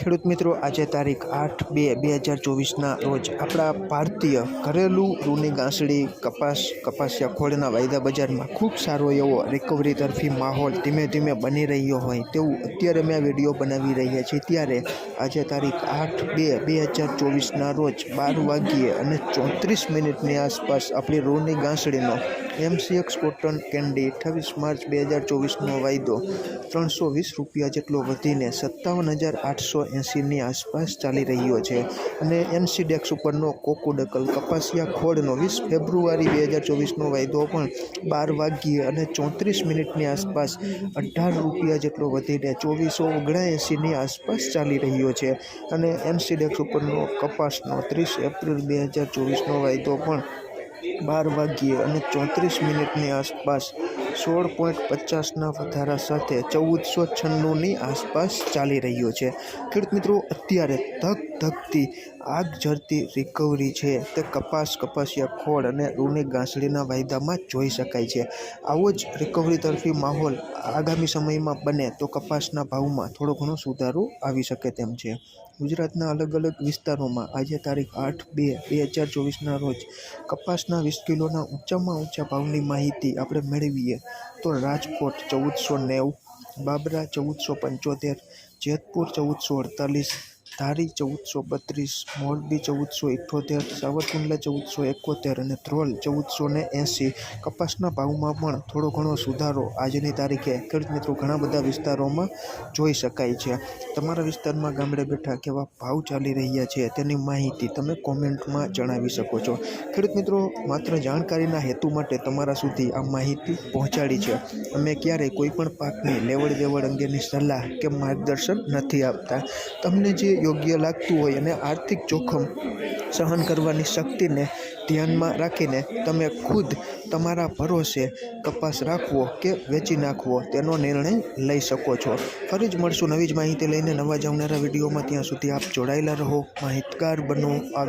ખેડૂત મિત્રો, આજે તારીખ આઠ બે બે હજાર ચોવીસના રોજ આપણા ભારતીય ઘરેલું રૂની ગાંસડી કપાસ, કપાસિયા ખોળના વાયદા બજારમાં ખૂબ સારો એવો રિકવરી તરફી માહોલ ધીમે ધીમે બની રહ્યો હોય તેવું અત્યારે મેં વીડિયો બનાવી રહ્યા છીએ. ત્યારે આજે તારીખ આઠ બે બે હજાર ચોવીસના રોજ બાર વાગ્યે અને ચોત્રીસ મિનિટની આસપાસ આપણી રૂની ગાંસડીનો M C X cotton candy અઠ્ઠાવીસ માર્ચ બે હજાર ચોવીસનો વાયદો ત્રણસો વીસ રૂપિયા જેટલો વધીને સત્તાવન હજાર આઠસો એંસીની આસપાસ ચાલી રહ્યો છે. અને એનસીડેક્સ ઉપરનો કોકોડકલ કપાસિયા ખોળનો વીસ ફેબ્રુઆરી બે હજાર ચોવીસનો વાયદો પણ બાર વાગ્યે અને ચોત્રીસ મિનિટની આસપાસ અઢાર રૂપિયા જેટલો વધીને ચોવીસો ઓગણએંસીની આસપાસ ચાલી રહ્યો છે. અને એનસીડેક્સ ઉપરનો કપાસનો ત્રીસ એપ્રિલ બે હજાર ચોવીસનો વાયદો પણ બાર વાગ્યે અને ચોત્રીસ મિનિટની આસપાસ સોળ પોઈન્ટ પચાસના વધારા સાથે ચૌદસો છન્નુંની આસપાસ ચાલી રહ્યો છે. ખેડૂત મિત્રો, અત્યારે ધક ધકતી આગ ઝરતી રિકવરી છે. તે કપાસ, કપાસિયા, ખોળ અને રૂની ગાંસડીના વાયદામાં જોઈ શકાય છે. આવો જ રિકવરી તરફી માહોલ આગામી સમયમાં બને તો કપાસના ભાવમાં થોડો ઘણો સુધારો આવી શકે તેમ છે. ગુજરાતના અલગ અલગ વિસ્તારોમાં આજે તારીખ આઠ બે બે હજાર ચોવીસના રોજ કપાસના વીસ કિલોના ઊંચામાં ઊંચા ભાવની માહિતી આપણે મેળવીએ તો રાજકોટ ચૌદસો નેવું બાબરા ચૌદસો પંચોતેર જેતપુર ચૌદસો અડતાલીસ ધારી ચૌદસો બત્રીસ, મોરબી ચૌદસો ઇઠ્ઠોતેર સાવરકુંડલા ચૌદસો એકોતેર અને ધ્રોલ ચૌદસો ને એંસી કપાસના ભાવમાં પણ થોડો ઘણો સુધારો આજની તારીખે. ખેડૂત મિત્રો, ઘણા બધા વિસ્તારોમાં જોઈ શકાય છે. તમારા વિસ્તારમાં ગામડે બેઠા કેવા ભાવ ચાલી રહ્યા છે તેની માહિતી તમે કોમેન્ટમાં જણાવી શકો છો. ખેડૂત મિત્રો, માત્ર જાણકારીના હેતુ માટે તમારા સુધી આ માહિતી પહોંચાડી છે. અમે ક્યારેય કોઈ પણ પાકની લેવડ દેવડ અંગેની સલાહ કે માર્ગદર્શન નથી આપતા. તમને જે યોગ્ય લાગતું હોય અને આર્થિક જોખમ સહન કરવાની શક્તિને ધ્યાનમાં રાખીને તમે ખુદ તમારા ભરોસે કપાસ રાખવો કે વેચી નાખવો તેનો નિર્ણય લઈ શકો છો. ફરી જ મળશું નવી જ માહિતી લઈને. નવા જ વિડીયોમાં ત્યાં સુધી આપ જોડાયેલા રહો. માહિતગાર બનો આગળ.